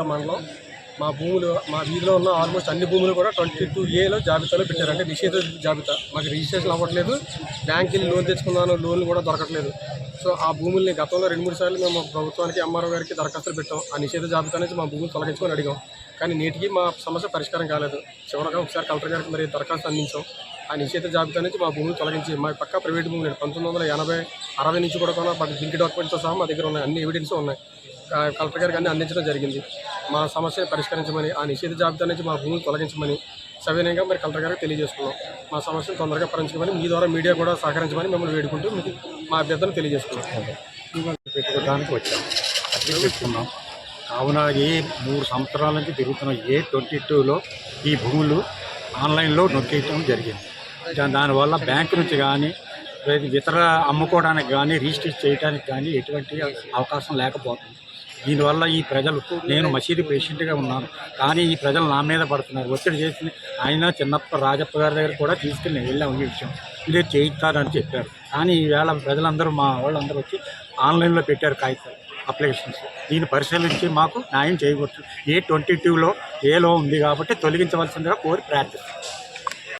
రావులపాలెం మండలం. మా భూములు మా వీధిలో ఉన్న ఆల్మోస్ట్ అన్ని భూములు కూడా ట్వంటీ టూ ఏలో జాబితాలో పెట్టారు. అంటే నిషేధ జాబితా. మాకు రిజిస్ట్రేషన్ అవ్వట్లేదు. బ్యాంక్ వెళ్ళి లోన్ తెచ్చుకున్నాను లోన్లు కూడా దొరకట్లేదు. సో ఆ భూముల్ని గతంలో రెండు మూడు సార్లు మేము ప్రభుత్వానికి ఎంఆర్ఓ గారికి దరఖాస్తులు పెట్టాం. ఆ నిషేధ జాబితా నుంచి మా భూములు తొలగించుకొని అడిగాం. కానీ నేటికి మా సమస్య పరిష్కారం కాలేదు. చివరగా ఒకసారి కలెక్టర్ గారికి మరి దరఖాస్తు అందించాం. ఆ నిషేధ జాబితా నుంచి మా భూములు తొలగించి మా పక్క ప్రైవేట్ భూములు పంతొమ్మిది వందల ఎనభై అరవై నుంచి కూడా కొన్న మాకు లింక్ డాక్యుమెంట్తో సహా మా దగ్గర ఉన్నాయి. అన్ని ఎవిడెన్స్ ఉన్నాయి. కలెక్టర్ గారికి అన్ని అందించడం జరిగింది. మా సమస్యను పరిష్కరించమని ఆ నిషేధ జాబితా నుంచి మా భూమిని తొలగించమని సవినయంగా మరి కలెక్టర్ గారికి తెలియజేసుకున్నాం. మా సమస్యను తొందరగా పరిష్కరించమని మీ ద్వారా మీడియా కూడా సహకరించమని మిమ్మల్ని వేడుకుంటూ మీకు మా అభ్యర్థన తెలియజేసుకున్నాం. పెట్టుకోవడానికి వచ్చాం. అట్లే పెట్టుకున్నాం. కావున ఏ మూడు సంవత్సరాల నుంచి తిరుగుతున్న ఏ ట్వంటీ టూలో ఈ భూములు ఆన్లైన్లో నొక్కేయటం జరిగింది. దానివల్ల బ్యాంకు నుంచి కానీ లేదా ఇతర అమ్ముకోవడానికి కానీ రిజిస్టర్ చేయడానికి కానీ ఎటువంటి అవకాశం లేకపోతుంది. దీనివల్ల ఈ ప్రజలు నేను మసీదు పేషెంట్గా ఉన్నాను కానీ ఈ ప్రజలు నా మీద పడుతున్నారు. ఒత్తిడి చేసి ఆయన చిన్నప్ప రాజప్ప గారి దగ్గర కూడా తీసుకెళ్ళి వెళ్ళాము ఈ విషయం. ఇదే చేయిస్తారని చెప్పారు. కానీ ఈవేళ ప్రజలందరూ మా వాళ్ళందరూ వచ్చి ఆన్లైన్లో పెట్టారు కాగితాలు అప్లికేషన్స్. దీన్ని పరిశీలించి మాకు న్యాయం చేయవచ్చు. ఏ ట్వంటీ టూలో ఏలో ఉంది కాబట్టి తొలగించవలసిందిగా కోరి ప్రార్థిస్తాం